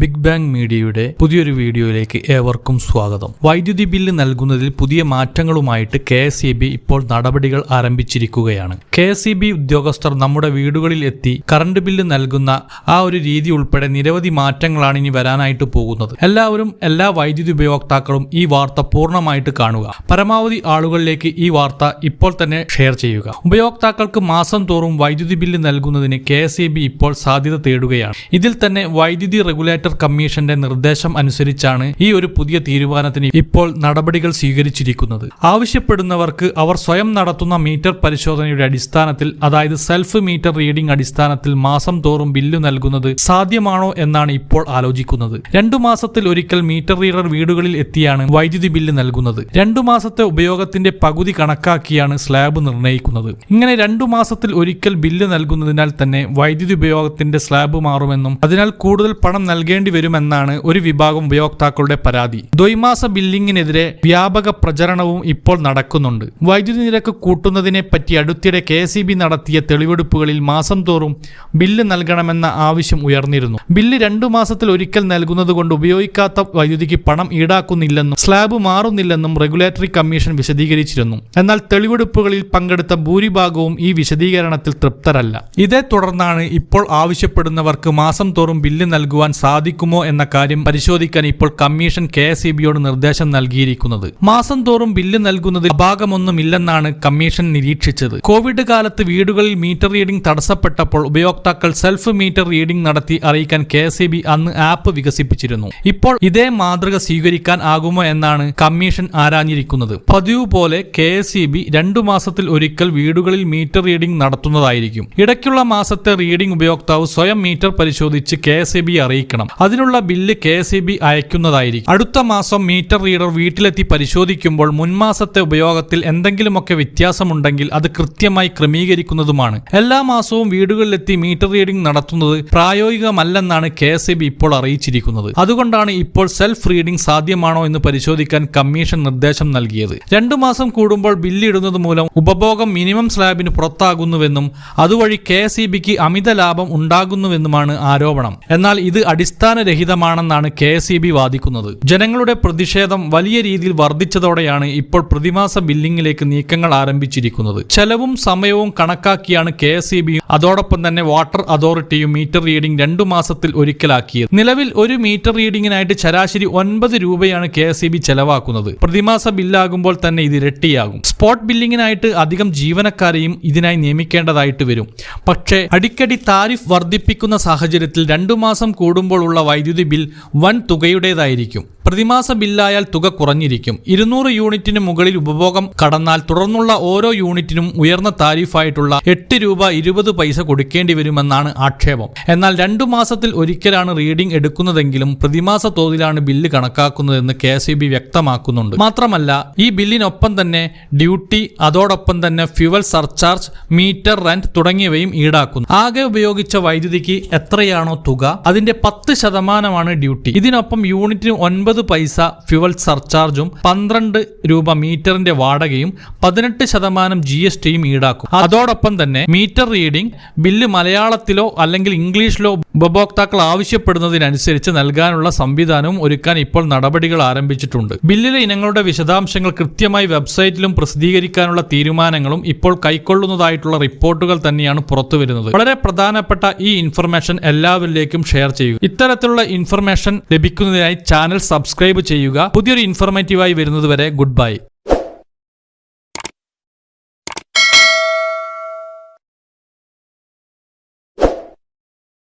Big bang മീഡിയയുടെ പുതിയൊരു വീഡിയോയിലേക്ക് ഏവർക്കും സ്വാഗതം. വൈദ്യുതി ബില്ല് നൽകുന്നതിൽ പുതിയ മാറ്റങ്ങളുമായിട്ട് കെ എസ് ഇ ബി ഇപ്പോൾ നടപടികൾ ആരംഭിച്ചിരിക്കുകയാണ്. കെ എസ് ഇ ബി ഉദ്യോഗസ്ഥർ നമ്മുടെ വീടുകളിൽ എത്തി കറണ്ട് ബില്ല് നൽകുന്ന ആ ഒരു രീതി ഉൾപ്പെടെ നിരവധി മാറ്റങ്ങളാണ് ഇനി വരാനായിട്ട് പോകുന്നത്. എല്ലാവരും എല്ലാ വൈദ്യുതി ഉപയോക്താക്കളും ഈ വാർത്ത പൂർണമായിട്ട് കാണുക. പരമാവധി ആളുകളിലേക്ക് ഈ വാർത്ത ഇപ്പോൾ തന്നെ ഷെയർ ചെയ്യുക. ഉപയോക്താക്കൾക്ക് മാസം തോറും വൈദ്യുതി ബില്ല് നൽകുന്നതിന് കെ ഇപ്പോൾ സാധ്യത തേടുകയാണ്. ഇതിൽ തന്നെ വൈദ്യുതി റെഗുലേറ്റർ കമ്മീഷന്റെ നിർദ്ദേശം അനുസരിച്ചാണ് ഈ ഒരു പുതിയ തീരുമാനത്തിന് ഇപ്പോൾ നടപടികൾ സ്വീകരിച്ചിരിക്കുന്നത്. ആവശ്യപ്പെടുന്നവർക്ക് അവർ സ്വയം നടത്തുന്ന മീറ്റർ പരിശോധനയുടെ അടിസ്ഥാനത്തിൽ അതായത് സെൽഫ് മീറ്റർ റീഡിംഗ് അടിസ്ഥാനത്തിൽ മാസം തോറും ബില്ല് നൽകുന്നത് സാധ്യമാണോ എന്നാണ് ഇപ്പോൾ ആലോചിക്കുന്നത്. രണ്ടു മാസത്തിൽ ഒരിക്കൽ മീറ്റർ റീഡർ വീടുകളിൽ എത്തിയാണ് വൈദ്യുതി ബില്ല് നൽകുന്നത്. രണ്ടു മാസത്തെ ഉപയോഗത്തിന്റെ പകുതി കണക്കാക്കിയാണ് സ്ലാബ് നിർണയിക്കുന്നത്. ഇങ്ങനെ രണ്ടു മാസത്തിൽ ഒരിക്കൽ ബില്ല് നൽകുന്നതിനാൽ തന്നെ വൈദ്യുതി ഉപയോഗത്തിന്റെ സ്ലാബ് മാറുമെന്നും അതിനാൽ കൂടുതൽ പണം നൽകേണ്ടി വരുമെന്നാണ് ഒരു വിഭാഗം ഉപയോക്താക്കളുടെ പരാതി. ദ്വൈമാസ ബില്ലിങ്ങിനെതിരെ വ്യാപക പ്രചരണവും ഇപ്പോൾ നടക്കുന്നുണ്ട്. വൈദ്യുതി നിരക്ക് കൂട്ടുന്നതിനെ പറ്റി അടുത്തിടെ കെ നടത്തിയ തെളിവെടുപ്പുകളിൽ മാസം തോറും ബില്ല് നൽകണമെന്ന ആവശ്യം ഉയർന്നിരുന്നു. ബില്ല് രണ്ടു മാസത്തിൽ ഒരിക്കൽ നൽകുന്നത് കൊണ്ട് ഉപയോഗിക്കാത്ത വൈദ്യുതിക്ക് പണം ഈടാക്കുന്നില്ലെന്നും സ്ലാബ് മാറുന്നില്ലെന്നും റെഗുലേറ്ററി കമ്മീഷൻ വിശദീകരിച്ചിരുന്നു. എന്നാൽ തെളിവെടുപ്പുകളിൽ പങ്കെടുത്ത ഭൂരിഭാഗവും ഈ വിശദീകരണത്തിൽ തൃപ്തരല്ല. ഇതേ തുടർന്നാണ് ഇപ്പോൾ ആവശ്യപ്പെടുന്നവർക്ക് മാസം തോറും ബില്ല് നൽകുവാൻ സാധിക്കുമോ എന്ന കാര്യം പരിശോധിക്കാൻ ഇപ്പോൾ കമ്മീഷൻ കെ എസ് ഇ ബിയോട് നിർദ്ദേശം നൽകിയിരിക്കുന്നത്. മാസം തോറും ബില്ല് നൽകുന്നത് അഭാഗമൊന്നുമില്ലെന്നാണ് കമ്മീഷൻ നിരീക്ഷിച്ചത്. കോവിഡ് കാലത്ത് വീടുകളിൽ മീറ്റർ റീഡിംഗ് തടസ്സപ്പെട്ടപ്പോൾ ഉപയോക്താക്കൾ സെൽഫ് മീറ്റർ റീഡിംഗ് നടത്തി അറിയിക്കാൻ കെ എസ് ഇ ബി അന്ന് ആപ്പ് വികസിപ്പിച്ചിരുന്നു. ഇപ്പോൾ ഇതേ മാതൃക സ്വീകരിക്കാൻ ആകുമോ എന്നാണ് കമ്മീഷൻ ആരാഞ്ഞിരിക്കുന്നത്. പതിവ് പോലെ കെ എസ് ഇ ബി രണ്ടു മാസത്തിൽ ഒരിക്കൽ വീടുകളിൽ മീറ്റർ റീഡിംഗ് നടത്തുന്നതായിരിക്കും. ഇടയ്ക്കുള്ള മാസത്തെ റീഡിംഗ് ഉപയോക്താവ് സ്വയം മീറ്റർ പരിശോധിച്ച് കെ എസ് ഇ ബി അറിയിക്കണം. അതിനുള്ള ബില്ല് കെ എസ് അയക്കുന്നതായിരിക്കും. അടുത്ത മാസം മീറ്റർ റീഡർ വീട്ടിലെത്തി പരിശോധിക്കുമ്പോൾ മുൻമാസത്തെ ഉപയോഗത്തിൽ എന്തെങ്കിലുമൊക്കെ വ്യത്യാസമുണ്ടെങ്കിൽ അത് കൃത്യമായി ക്രമീകരിക്കുന്നതുമാണ്. എല്ലാ മാസവും വീടുകളിലെത്തി മീറ്റർ റീഡിംഗ് നടത്തുന്നത് പ്രായോഗികമല്ലെന്നാണ് കെ എസ് ഇപ്പോൾ അറിയിച്ചിരിക്കുന്നത്. അതുകൊണ്ടാണ് ഇപ്പോൾ സെൽഫ് റീഡിംഗ് സാധ്യമാണോ എന്ന് പരിശോധിക്കാൻ കമ്മീഷൻ നിർദ്ദേശം നൽകിയത്. രണ്ടു മാസം കൂടുമ്പോൾ ബില്ലിടുന്നത് മൂലം ഉപഭോഗം മിനിമം സ്ലാബിന് പുറത്താകുന്നുവെന്നും അതുവഴി കെ എസ് അമിത ലാഭം ഉണ്ടാകുന്നുവെന്നുമാണ് ആരോപണം. എന്നാൽ ഇത് അടിസ്ഥാനരഹിതമാണെന്നാണ് കെ എസ് ഇ ബി വാദിക്കുന്നത്. ജനങ്ങളുടെ പ്രതിഷേധം വലിയ രീതിയിൽ വർദ്ധിച്ചതോടെയാണ് ഇപ്പോൾ പ്രതിമാസ ബില്ലിംഗിലേക്ക് നീക്കങ്ങൾ ആരംഭിച്ചിരിക്കുന്നത്. ചെലവും സമയവും കണക്കാക്കിയാണ് കെ എസ് ഇ ബി അതോടൊപ്പം തന്നെ വാട്ടർ അതോറിറ്റിയും മീറ്റർ റീഡിംഗ് രണ്ടു മാസത്തിൽ ഒരിക്കലാക്കിയത്. നിലവിൽ ഒരു മീറ്റർ റീഡിംഗിനായിട്ട് ശരാശരി ഒൻപത് രൂപയാണ് കെ എസ് ഇ ബി ചെലവാക്കുന്നത്. പ്രതിമാസ ബില്ലാകുമ്പോൾ തന്നെ ഇത് ഇരട്ടിയാകും. സ്പോട്ട് ബില്ലിങ്ങിനായിട്ട് അധികം ജീവനക്കാരെയും ഇതിനായി നിയമിക്കേണ്ടതായിട്ട് വരും. പക്ഷേ അടിക്കടി താരിഫ് വർദ്ധിപ്പിക്കുന്ന സാഹചര്യത്തിൽ രണ്ടു മാസം കൂടുമ്പോഴുള്ള വൈദ്യുതി ബിൽ വൻ തുകയുടേതായിരിക്കും. പ്രതിമാസ ബില്ലായാൽ തുക കുറഞ്ഞിരിക്കും. ഇരുന്നൂറ് യൂണിറ്റിന് മുകളിൽ ഉപഭോഗം കടന്നാൽ തുടർന്നുള്ള ഓരോ യൂണിറ്റിനും ഉയർന്ന താരിഫായിട്ടുള്ള എട്ട് രൂപ ഇരുപത് പൈസ കൊടുക്കേണ്ടി വരുമെന്നാണ് ആക്ഷേപം. എന്നാൽ രണ്ടു മാസത്തിൽ ഒരിക്കലാണ് റീഡിംഗ് എടുക്കുന്നതെങ്കിലും പ്രതിമാസ തോതിലാണ് ബില്ല് കണക്കാക്കുന്നതെന്ന് കെ എസ് വ്യക്തമാക്കുന്നുണ്ട്. മാത്രമല്ല ഈ ബില്ലിനൊപ്പം തന്നെ ഡ്യൂട്ടി അതോടൊപ്പം തന്നെ ഫ്യുവൽ സർചാർജ് മീറ്റർ റെന്റ് തുടങ്ങിയവയും ഈടാക്കുന്നു. ആകെ ഉപയോഗിച്ച വൈദ്യുതിക്ക് എത്രയാണോ തുക? അതിന്റെ പത്ത് ശതമാനമാണ് ഡ്യൂട്ടി. ഇതിനൊപ്പം യൂണിറ്റിന് ഒൻപത് പൈസ ഫ്യുവൽ സർചാർജും പന്ത്രണ്ട് രൂപ മീറ്ററിന്റെ വാടകയും പതിനെട്ട് ശതമാനം ജി എസ് ടിയും ഈടാക്കും. അതോടൊപ്പം തന്നെ മീറ്റർ റീഡിംഗ് ബില്ല് മലയാളത്തിലോ അല്ലെങ്കിൽ ഇംഗ്ലീഷിലോ ഉപഭോക്താക്കൾ ആവശ്യപ്പെടുന്നതിനനുസരിച്ച് നൽകാനുള്ള സംവിധാനവും ഒരുക്കാൻ ഇപ്പോൾ നടപടികൾ ആരംഭിച്ചിട്ടുണ്ട്. ബില്ലിലെ ഇനങ്ങളുടെ വിശദാംശങ്ങൾ കൃത്യമായി വെബ്സൈറ്റിലും പ്രസിദ്ധീകരിക്കാനുള്ള തീരുമാനങ്ങളും ഇപ്പോൾ കൈക്കൊള്ളുന്നതായിട്ടുള്ള റിപ്പോർട്ടുകൾ തന്നെയാണ് പുറത്തുവരുന്നത്. വളരെ പ്രധാനപ്പെട്ട ഈ ഇൻഫർമേഷൻ എല്ലാവരിലേക്കും ഷെയർ ചെയ്യുക. ഇത്തരത്തിലുള്ള ഇൻഫർമേഷൻ ലഭിക്കുന്നതിനായി ചാനൽ സബ്സ്ക്രൈബ് ചെയ്യുക. പുതിയൊരു ഇൻഫർമേറ്റീവായി വരുന്നതുവരെ ഗുഡ് ബൈ.